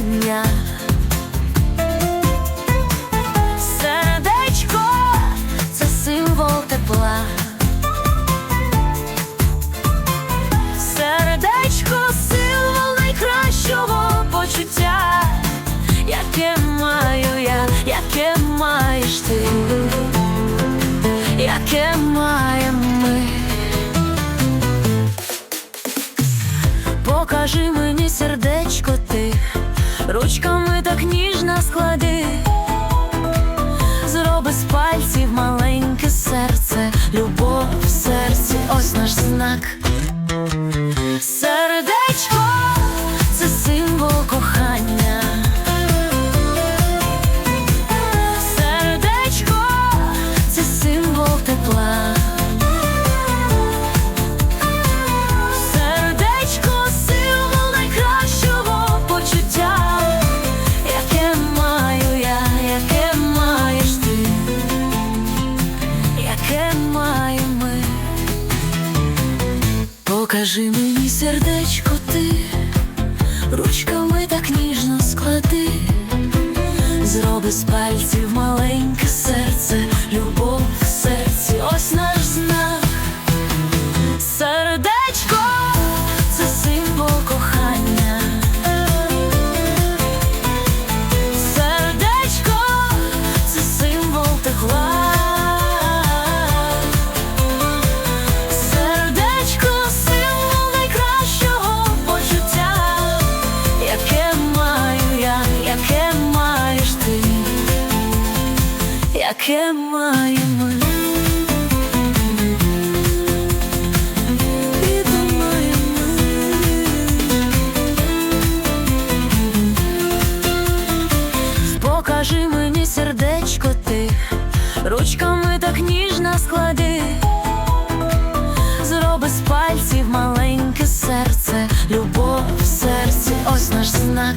бажання. Сердечко це символ тепла. Сердечко символ найкращого почуття, яке маю я, яке маєш ти, яке маємо ми. Покажи Покажи мені сердечко, ти ручками так ніжно склади, зроби з пальців маленьке серце. яке маємо. Покажи мені сердечко ти, ручками так ніжно склади, зроби з пальців маленьке серце, любов в серці, ось наш знак.